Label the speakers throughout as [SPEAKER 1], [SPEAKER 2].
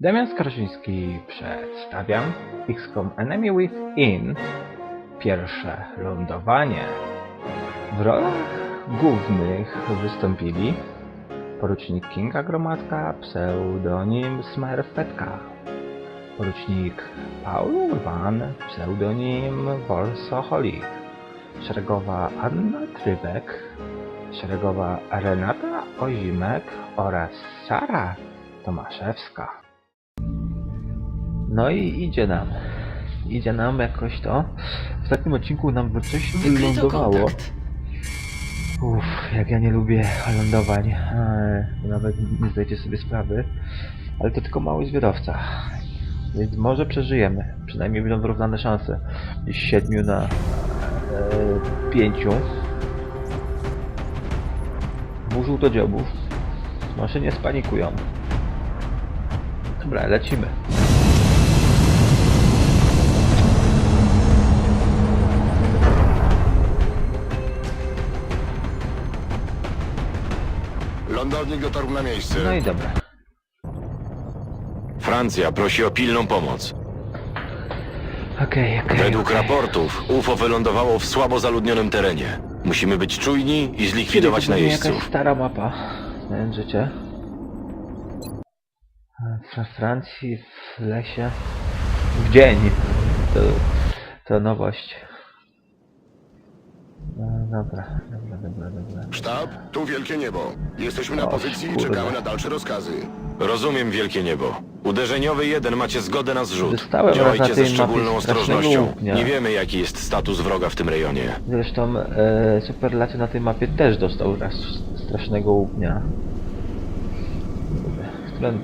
[SPEAKER 1] Damian Skarżyński przedstawiam XCOM Enemy Within pierwsze lądowanie. W rolach głównych wystąpili porucznik Kinga Gromadka, pseudonim Smurfetka, porucznik Paul Urban, pseudonim Wolsoholik, szeregowa Anna Trybek, szeregowa Renata Ozimek oraz Sara Tomaszewska. No i idzie nam. Idzie nam jakoś to. W ostatnim odcinku nam by coś wylądowało. Uff, jak ja nie lubię lądowań. Eee, Nawet nie zdajecie sobie sprawy. Ale to tylko mały zwiadowca. Więc może przeżyjemy. Przynajmniej będą wyrównane szanse. Z 7 na e, 5. Dwóch żółtodziobów. Może nie spanikują. Dobra, lecimy.
[SPEAKER 2] Lądownik dotarł na miejsce.
[SPEAKER 1] No i dobra.
[SPEAKER 2] Francja prosi o pilną pomoc.
[SPEAKER 1] Okej, okej.
[SPEAKER 2] Według
[SPEAKER 1] okej.
[SPEAKER 2] raportów UFO wylądowało w słabo zaludnionym terenie. Musimy być czujni i zlikwidować
[SPEAKER 1] Czyli to pewnie
[SPEAKER 2] najeźdźców.
[SPEAKER 1] jakaś stara mapa. Znając życie. We Francji, w lesie. W dzień. To, to nowość. No, dobra, dobra, dobra, dobra.
[SPEAKER 2] Sztab, tu wielkie niebo. Jesteśmy na pozycji i
[SPEAKER 1] kurde.
[SPEAKER 2] czekamy na dalsze rozkazy. Rozumiem wielkie niebo. Uderzeniowy jeden macie zgodę na zrzut.
[SPEAKER 1] Wystałem raz na
[SPEAKER 2] Działajcie ze
[SPEAKER 1] tej
[SPEAKER 2] szczególną
[SPEAKER 1] mapie strasznego
[SPEAKER 2] ostrożnością.
[SPEAKER 1] łupnia.
[SPEAKER 2] Nie wiemy jaki jest status wroga w tym rejonie.
[SPEAKER 1] Zresztą e, Superlaty na tej mapie też dostał raz strasznego łupnia.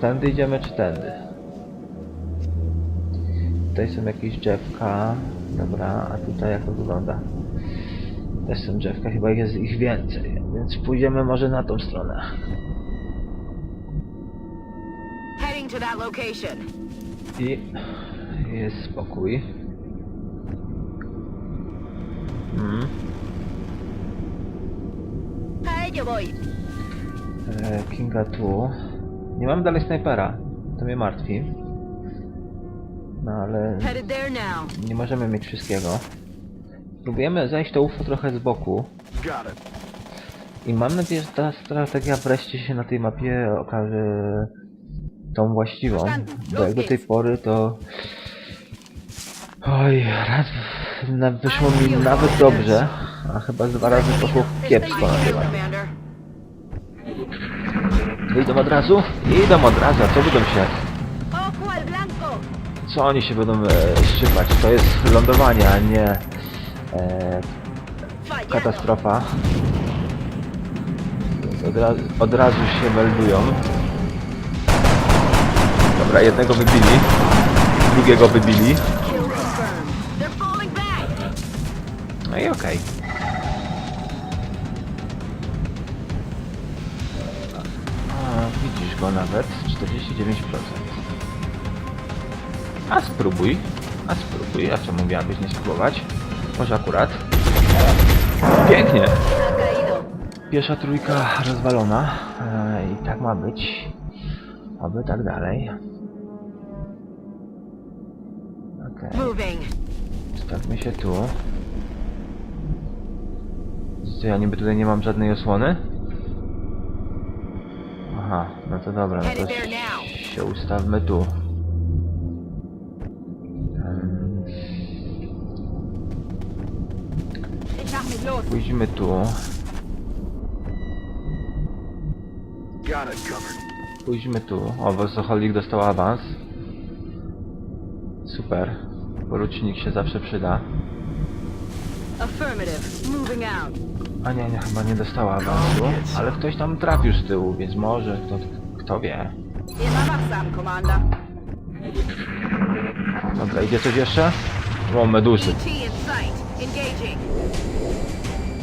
[SPEAKER 1] Tędy idziemy czy tędy? Tutaj są jakieś drzewka. Dobra, a tutaj jak to wygląda? Też są drzewka, chyba jest ich więcej, więc pójdziemy może na tą stronę.
[SPEAKER 3] Heading to that location.
[SPEAKER 1] I jest spokój.
[SPEAKER 3] Voy.
[SPEAKER 1] E, Kinga tu. Nie mam dalej snajpera. To mnie martwi. No ale
[SPEAKER 3] Headed there now.
[SPEAKER 1] nie możemy mieć wszystkiego. Próbujemy zajść to UFO trochę z boku. I mam nadzieję, że ta strategia wreszcie się na tej mapie okaże tą właściwą. Bo jak do tej pory to... Oj, raz wyszło mi nawet dobrze, a chyba dwa razy poszło kiepsko na tej mapie. Wyjdą od razu? Idą od razu, a co będą się... Co oni się będą e, szczypać? To jest lądowanie, a nie e, katastrofa. Od, ra od razu się meldują. Dobra, jednego wybili. Drugiego wybili. No i okej. A, Widzisz go nawet, 49%. A spróbuj, a spróbuj, a czemu miałabyś nie spróbować? Może akurat. Pięknie! Pierwsza trójka rozwalona e, i tak ma być. Oby tak dalej. Okej, stawmy się tu. Co, ja niby tutaj nie mam żadnej osłony? Aha, no to dobra, no to się ustawmy tu. Pójdźmy tu. Pójdźmy tu. O, Wosoholik dostał awans. Super. Porucznik się zawsze przyda. A nie, nie, chyba nie dostała awansu. Ale ktoś tam trafił z tyłu, więc może, kto, kto wie. Dobra, idzie coś jeszcze? O, meduzy.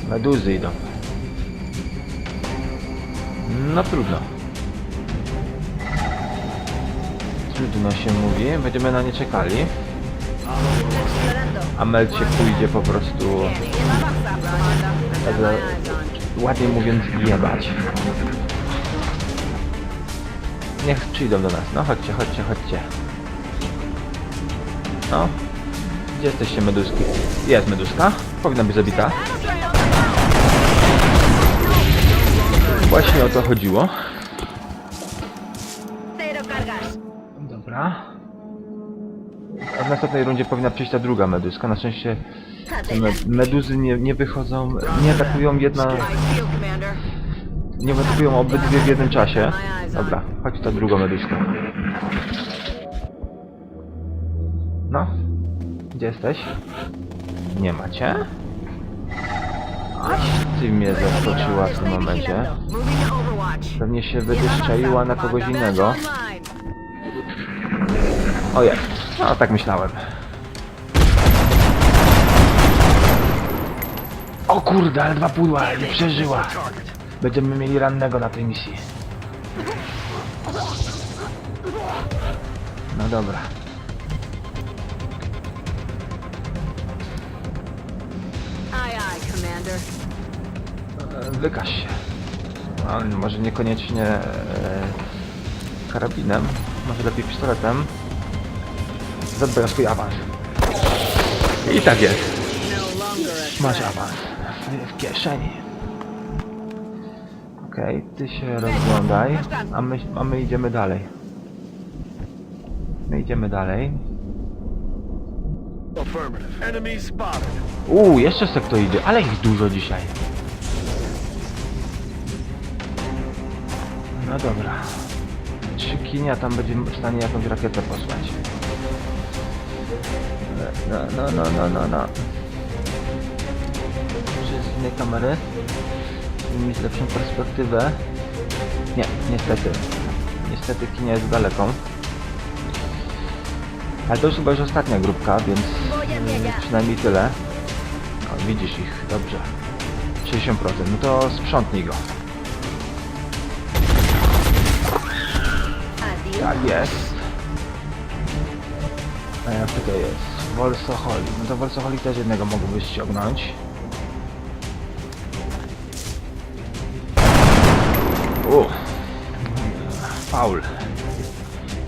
[SPEAKER 1] Meduzy idą. No trudno. Trudno się mówi, będziemy na nie czekali. A Mel się pójdzie po prostu, ładnie mówiąc, jebać. niech przyjdą do nas. No chodźcie, chodźcie, chodźcie. No. Gdzie jesteście meduski? Jest meduska. Powinna być zabita. Właśnie o to chodziło. Dobra. A w następnej rundzie powinna przyjść ta druga meduska. Na szczęście te me meduzy nie, nie wychodzą, nie atakują jedna, nie atakują obydwie w jednym czasie. Dobra, chodź ta druga meduska. No, gdzie jesteś? Nie macie? Aś ty mnie zaskoczyła w tym momencie. Pewnie się wydeszczaiła na kogoś innego.
[SPEAKER 3] Online.
[SPEAKER 1] O jest. No tak myślałem. O kurde, ale dwa pudła, nie przeżyła. Będziemy mieli rannego na tej misji. No dobra.
[SPEAKER 3] Aye, aye, Commander.
[SPEAKER 1] Wykaż się. No, może niekoniecznie e, karabinem, może lepiej pistoletem. Zadbaj o swój awans. I tak jest. Masz awans w, kieszeni. Okej, ty się rozglądaj, a my, a my idziemy dalej. My idziemy dalej. Uuu, jeszcze se kto idzie, ale ich dużo dzisiaj. No dobra. Trzy kinia tam będzie w stanie jakąś rakietę posłać. No, no, no, no, no, no. Czy z innej kamery? Mieć lepszą perspektywę. Nie, niestety. Niestety kinia jest daleką. Ale to już chyba już ostatnia grupka, więc mm, przynajmniej tyle. O, widzisz ich, dobrze. 60%, no to sprzątnij go. Tak jest. A jak to jest? Wolsoholi. No to Wolsoholi też jednego mógłbyś ściągnąć. U. Faul.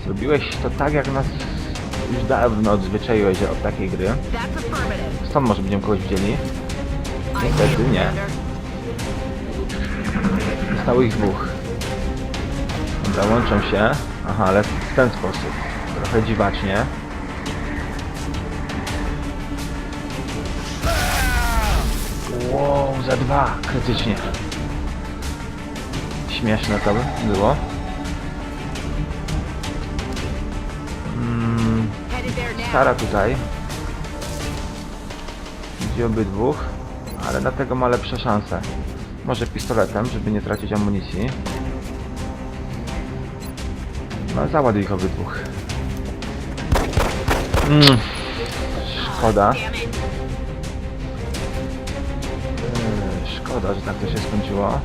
[SPEAKER 1] Zrobiłeś to tak, jak nas już dawno odzwyczaiłeś od takiej gry. Stąd może będziemy kogoś widzieli.
[SPEAKER 3] I
[SPEAKER 1] Niestety nie. Zostało ich dwóch. Łączą się. Aha, ale w ten sposób. Trochę dziwacznie. Wow, za dwa, krytycznie. Śmieszne to było. Mm. Sara tutaj. Widzi obydwóch, ale dlatego ma lepsze szanse. Może pistoletem, żeby nie tracić amunicji. No, załaduj ich obydwóch. Mm. Szkoda. Yy, Szkoda, że tak to się skończyło.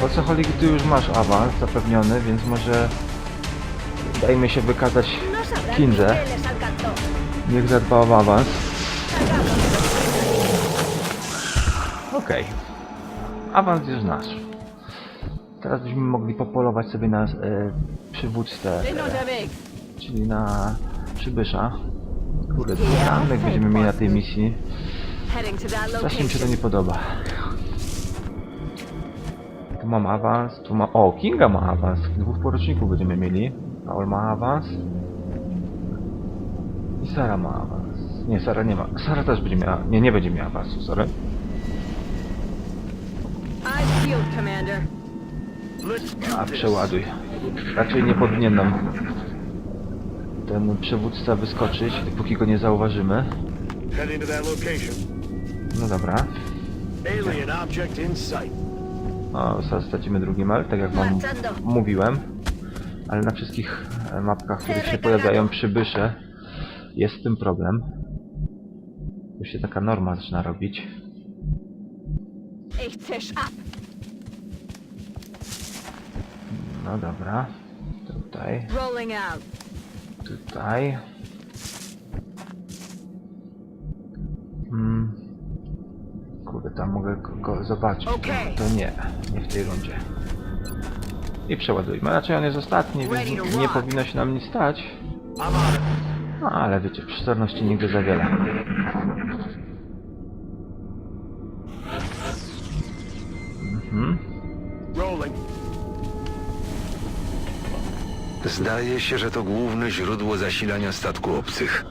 [SPEAKER 1] Po co Holik, ty już masz awans zapewniony, więc może dajmy się wykazać Kindze. Niech zadba o awans. Okej. Awans jest nasz. Teraz byśmy mogli popolować sobie na e, przywódcę, e, czyli na przybysza. Kurde, dwóch rannych będziemy mieli na tej misji. Strasznie mi się to nie podoba. Tu mam awans, tu ma... O, Kinga ma awans. Dwóch poruczników będziemy mieli. Paul ma awans. I Sara ma awans. Nie, Sara nie ma. Sara też będzie miała... Nie, nie będzie miała awansu, sorry.
[SPEAKER 3] I feel, Commander.
[SPEAKER 1] A, przeładuj. Raczej nie powinien nam ten przywódca wyskoczyć, dopóki go nie zauważymy. No dobra. O, zaraz stracimy drugi mel, tak jak wam mówiłem. Ale na wszystkich e, mapkach, w których się pojawiają przybysze, jest z tym problem. Tu się taka norma zaczyna robić.
[SPEAKER 3] Ich ab.
[SPEAKER 1] No dobra. Tutaj, tutaj. Hmm. Kurde, tam mogę go, zobaczyć.
[SPEAKER 3] Okej.
[SPEAKER 1] To nie, nie w tej rundzie. I przeładujmy. Raczej on jest ostatni,
[SPEAKER 3] to
[SPEAKER 1] więc nie powinno się nam nic stać. No ale wiecie, przezorności nigdy za wiele.
[SPEAKER 2] Zdaje się, że to główne źródło zasilania statku obcych.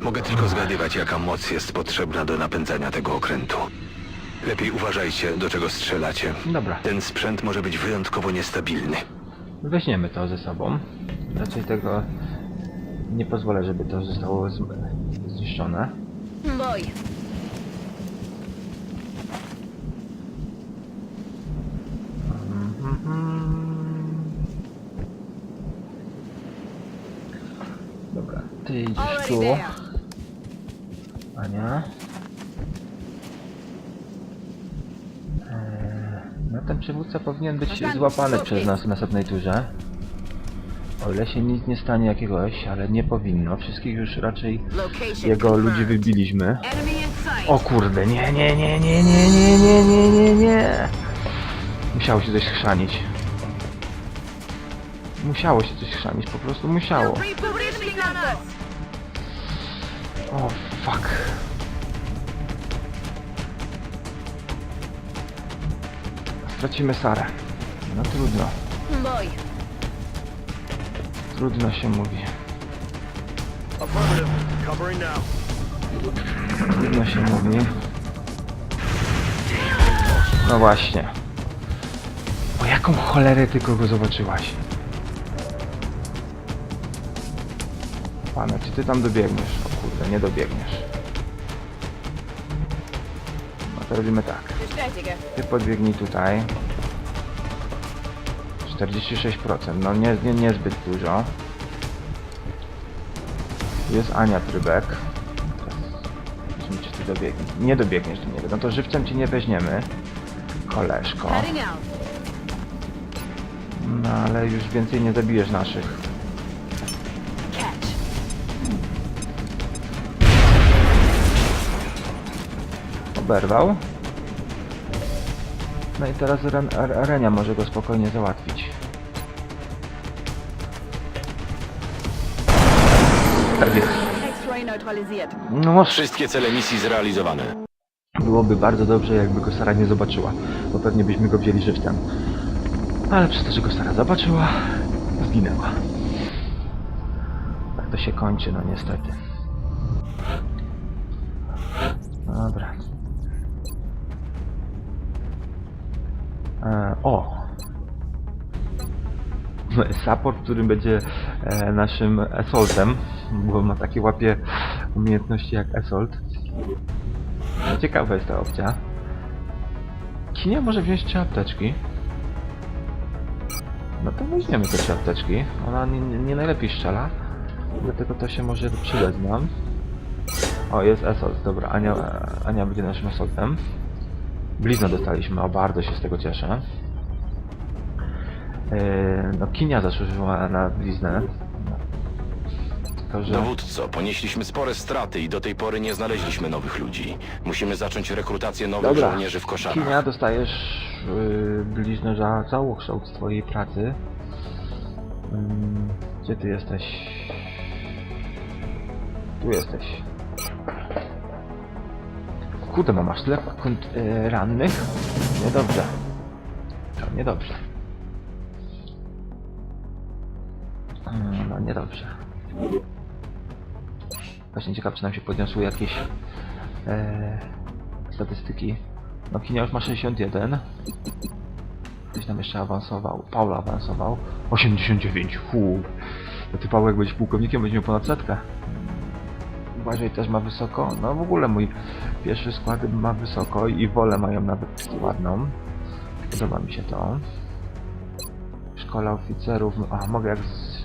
[SPEAKER 2] Mogę tylko zgadywać, jaka moc jest potrzebna do napędzania tego okrętu. Lepiej uważajcie, do czego strzelacie.
[SPEAKER 1] Dobra,
[SPEAKER 2] Ten sprzęt może być wyjątkowo niestabilny.
[SPEAKER 1] weźmiemy to ze sobą. Raczej tego nie pozwolę, żeby to zostało zniszczone.
[SPEAKER 3] Boy.
[SPEAKER 1] Mhm. Dobra, ty idziesz tu. Ania. Eee, No ten przywódca powinien być złapany przez nas w następnej turze. O ile się nic nie stanie jakiegoś, ale nie powinno. Wszystkich już raczej jego ludzi wybiliśmy. O kurde, nie, nie, nie, nie, nie, nie, nie, nie, nie, nie. Musiało się coś chrzanić. Musiało się coś chrzanić, po prostu musiało. O, fuck. Stracimy Sarę. No trudno.
[SPEAKER 3] Boy.
[SPEAKER 1] Trudno się mówi. Trudno się mówi. No właśnie. O jaką cholerę tylko go zobaczyłaś? Pana, czy ty tam dobiegniesz? Kurde, nie dobiegniesz. No to robimy tak. Ty podbiegnij tutaj. 46%, no nie, nie, niezbyt dużo. Jest Ania Trybek. Teraz zobaczymy, czy ty dobiegniesz. Nie dobiegniesz do niego, no to żywcem ci nie weźmiemy. Koleżko. No ale już więcej nie zabijesz naszych. Oberwał. No i teraz Ren Renia może go spokojnie załatwić. No może
[SPEAKER 2] Wszystkie cele misji zrealizowane.
[SPEAKER 1] byłoby bardzo dobrze, jakby go Sara nie zobaczyła, bo pewnie byśmy go wzięli żywcem. Ale przez to, że go Sara zobaczyła, zginęła. Tak to się kończy, no niestety. No Dobra. E, o! Support, który będzie e, naszym assaultem, bo ma takie łapie umiejętności jak assault. No, Ciekawa jest ta opcja. Kinia może wziąć trzy apteczki. No to weźmiemy te trzy apteczki. Ona nie, nie, nie najlepiej strzela. Dlatego to się może przydać nam. O, jest assault. Dobra, Ania, Ania będzie naszym assaultem. Blizno dostaliśmy, o bardzo się z tego cieszę. Yy, no Kinia zasłużyła na bliznę. Że...
[SPEAKER 2] Dowódco, ponieśliśmy spore straty i do tej pory nie znaleźliśmy nowych ludzi. Musimy zacząć rekrutację nowych
[SPEAKER 1] Dobra.
[SPEAKER 2] żołnierzy w koszarach.
[SPEAKER 1] Kinia, dostajesz yy, bliźno za całokształt swojej pracy. Ym, gdzie ty jesteś? Tu jesteś. Kurde, no masz tyle kont- yy, rannych? Niedobrze. To niedobrze. Yy, no niedobrze. Właśnie ciekaw, czy nam się podniosły jakieś e, statystyki. No Kinia już ma 61. Ktoś tam jeszcze awansował. Paul awansował. 89. Fuu. No ty Paweł jak będziesz pułkownikiem będzie miał ponad setkę. Uważaj też ma wysoko. No w ogóle mój pierwszy skład ma wysoko i wolę mają nawet ładną. Podoba mi się to. Szkola oficerów. A mogę jak z...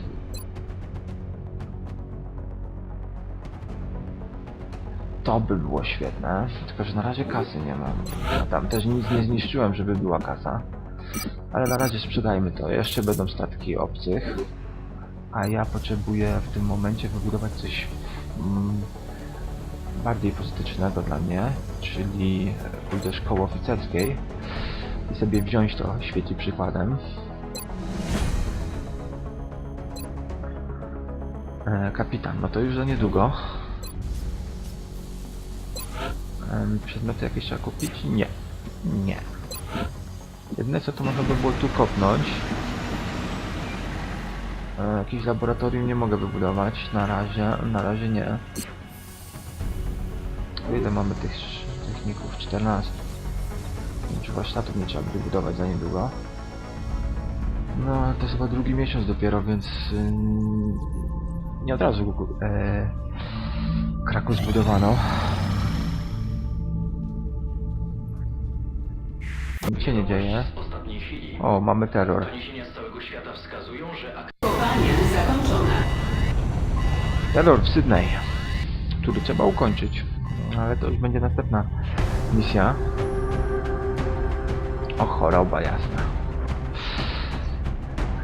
[SPEAKER 1] To by było świetne, tylko że na razie kasy nie mam. Tam też nic nie zniszczyłem, żeby była kasa. Ale na razie sprzedajmy to. Jeszcze będą statki obcych. A ja potrzebuję w tym momencie wybudować coś Mm, bardziej pozytycznego dla mnie, czyli pójdę szkoły oficerskiej i sobie wziąć to świeci przykładem. E, kapitan, no to już za niedługo. Przedmioty jakieś trzeba kupić? Nie. Nie. Jedyne co to można by było tu kopnąć, E, laboratorium nie mogę wybudować. Na razie, na razie nie. Ile mamy tych techników? 14. Czy warsztatów nie trzeba będzie budować za niedługo. No, ale to jest chyba drugi miesiąc dopiero, więc ym, nie od razu e, Kraków zbudowano. Nic się nie dzieje. O, mamy terror.
[SPEAKER 4] doniesienia z całego świata wskazują, że ak-
[SPEAKER 1] Terror w Sydney. Który trzeba ukończyć. No, Ale to już będzie następna misja. O, choroba jasna.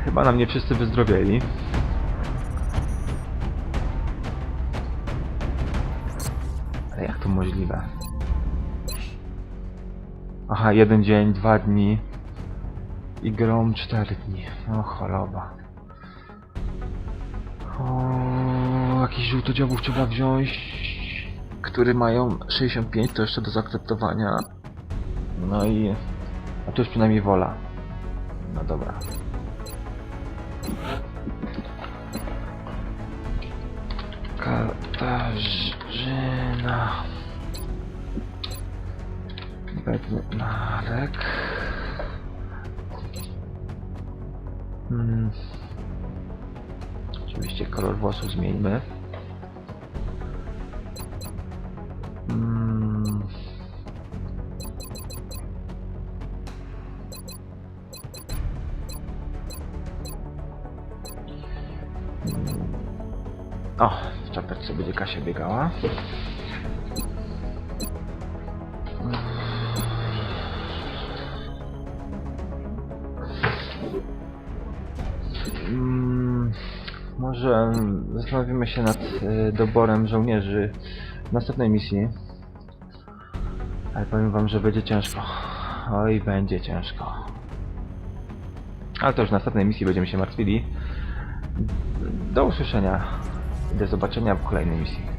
[SPEAKER 1] Chyba nam nie wszyscy wyzdrowieli. Ale jak to możliwe? Aha, jeden dzień, dwa dni. I grom cztery dni. O, choroba. O, jakichś żółtodziobów trzeba wziąć, które mają 65, to jeszcze do zaakceptowania. No i... A tu już przynajmniej wola. No dobra. Katarzyna. Bednarek. Hmm. Oczywiście kolor włosów zmieńmy. Mm. Mm. O, w czapeczce będzie Kasia biegała. Może zastanowimy się nad e, doborem żołnierzy w następnej misji. Ale powiem wam, że będzie ciężko. Oj, będzie ciężko. Ale to już w następnej misji będziemy się martwili. Do usłyszenia. Do zobaczenia w kolejnej misji.